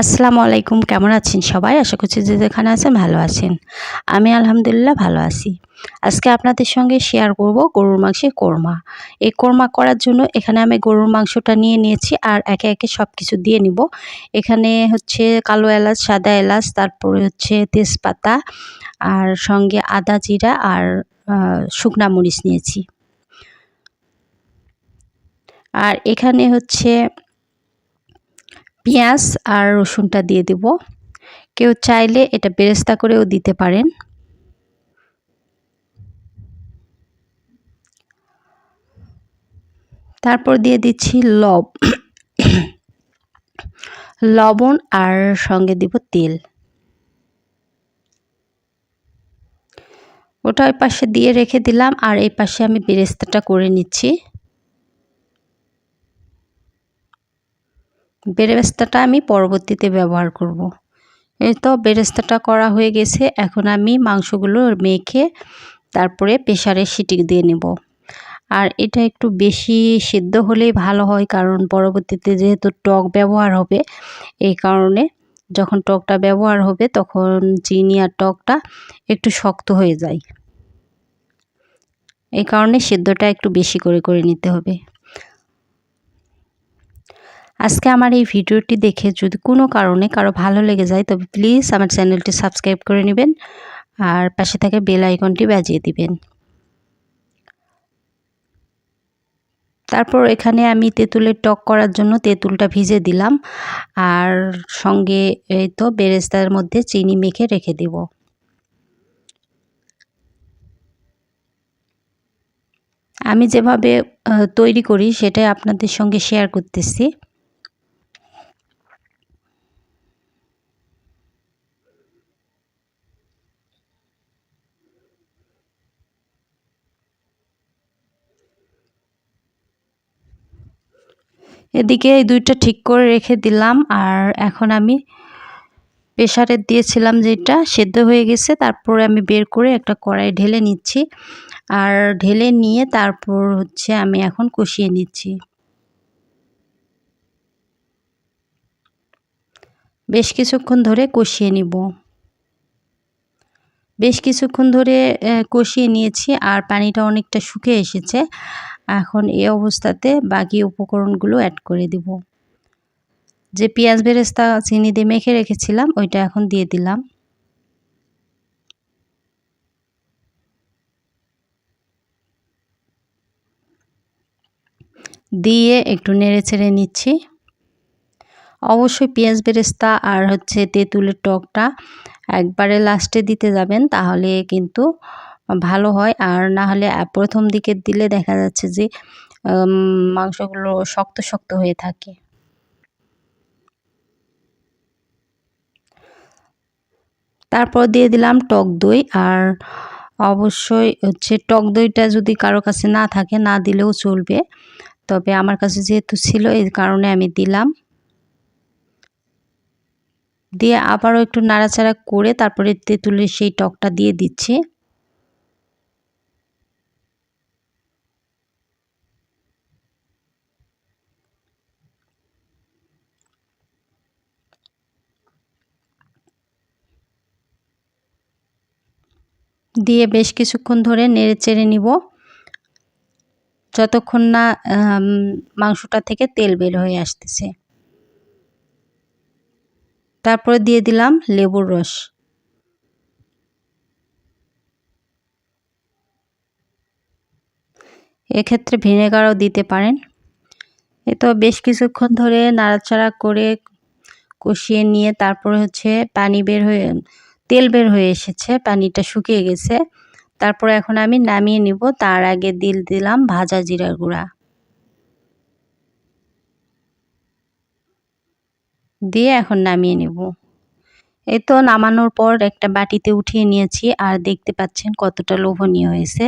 আসসালামু আলাইকুম, কেমন আছেন সবাই? আশা করছি যে যেখানে আছেন ভালো আছেন। আমি আলহামদুলিল্লাহ ভালো আছি। আজকে আপনাদের সঙ্গে শেয়ার করব গরুর মাংসের কোরমা। এই কোরমা করার জন্য এখানে আমি গরুর মাংসটা নিয়ে নিয়েছি আর একে একে সব কিছু দিয়ে নিব। এখানে হচ্ছে কালো এলাচ, সাদা এলাচ, তারপরে হচ্ছে তেজপাতা আর সঙ্গে আদা জিরা আর শুকনা মরিচ নিয়েছি। আর এখানে হচ্ছে পেঁয়াজ আর রসুনটা দিয়ে দেব। কেউ চাইলে এটা বেরেস্তা করেও দিতে পারেন। তারপর দিয়ে দিচ্ছি লব, লবণ আর সঙ্গে দিব তেল। ওটা ওই পাশে দিয়ে রেখে দিলাম আর এই পাশে আমি বেরেস্তাটা করে নিচ্ছি। বেরেস্তাটা আমি পরবর্তীতে ব্যবহার করব। এই তো বেরেস্তাটা করা হয়ে গেছে, এখন আমি মাংসগুলো মেখে তারপরে প্রেশারে সিটি দিয়ে নেব। আর এটা একটু বেশি সিদ্ধ হলেই ভালো হয়, কারণ পরবর্তীতে যেহেতু টক ব্যবহার হবে, এই কারণে যখন টকটা ব্যবহার হবে তখন চিনি আর টকটা একটু শক্ত হয়ে যায়। এই কারণে সিদ্ধটা একটু বেশি করে করে নিতে হবে। আজকে আমার এই ভিডিওটি দেখে যদি কোনো কারণে কারও ভালো লেগে যায়, তবে প্লিজ আমার চ্যানেলটি সাবস্ক্রাইব করে নেবেন আর পাশে থেকে বেল আইকনটি বাজিয়ে দিবেন। তারপর এখানে আমি তেঁতুলের টক করার জন্য তেঁতুলটা ভিজে দিলাম আর সঙ্গে এই তো বেরেস্তার মধ্যে চিনি মেখে রেখে দেব। আমি যেভাবে তৈরি করি সেটাই আপনাদের সঙ্গে শেয়ার করতেছি। এদিকে এই দুইটা ঠিক করে রেখে দিলাম। আর এখন আমি প্রেশারে দিয়েছিলাম যেটা, সেদ্ধ হয়ে গেছে। তারপরে আমি বের করে একটা কড়াই ঢেলে নিচ্ছি। আর ঢেলে নিয়ে তারপর হচ্ছে আমি এখন কষিয়ে নিচ্ছি। বেশ কিছুক্ষণ ধরে কষিয়ে নিব। বেশ কিছুক্ষণ ধরে কষিয়ে নিয়েছি। আর পানিটা অনেকটা শুকিয়ে এসেছে। এখন এই অবস্থাতে বাকি উপকরণগুলো অ্যাড করে দিব। যে পেঁয়াজ বেরেস্তা, চিনি দিয়ে মেখে রেখেছিলাম, ওইটা এখন দিয়ে দিলাম। দিয়ে একটু নেড়ে ছেড়ে নিচ্ছি। অবশ্যই পেঁয়াজ বেরেস্তা আর হচ্ছে তেঁতুলের টকটা একবারে লাস্টে দিতে যাবেন, তাহলে কিন্তু ভালো হয়। আর না হলে প্রথম দিকে দিলে দেখা যাচ্ছে যে মাংসগুলো শক্ত শক্ত হয়ে থাকে। তারপর দিয়ে দিলাম টক দই। আর অবশ্যই হচ্ছে টক দইটা যদি কারও কাছে না থাকে, না দিলেও চলবে। তবে আমার কাছে যেহেতু ছিল এই কারণে আমি দিলাম। দিয়ে আবারও একটু নাড়াচাড়া করে তারপরে তেঁতুলের সেই টকটা দিয়ে দিচ্ছি। দিয়ে বেশ কিছুক্ষণ ধরে নেড়ে চেড়ে নিব। যতক্ষণ না মাংসটা থেকে তেল বের হয়ে আসতেছে। তারপরে দিয়ে দিলাম লেবুর রস। এক্ষেত্রে ভিনেগারও দিতে পারেন। এ তো বেশ কিছুক্ষণ ধরে নাড়াচাড়া করে কষিয়ে নিয়ে তারপরে হচ্ছে পানি বের হয়ে তেল বের হয়ে এসেছে, পানিটা শুকিয়ে গেছে। তারপর এখন আমি নামিয়ে নিব, তার আগে দিল দিলাম ভাজা জিরার গুঁড়া। দিয়ে এখন নামিয়ে নেব। এই তো নামানোর পর একটা বাটিতে উঠিয়ে নিয়েছি, আর দেখতে পাচ্ছেন কতটা লোভনীয় হয়েছে।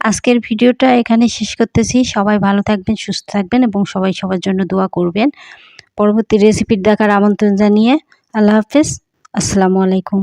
আজকের ভিডিওটা এখানে শেষ করতেছি। সবাই ভালো থাকবেন, সুস্থ থাকবেন, এবং সবাই সবার জন্য দোয়া করবেন। পরবর্তী রেসিপির দেখার আমন্ত্রণ জানিয়ে আল্লাহ হাফেজ। আসসালামু আলাইকুম।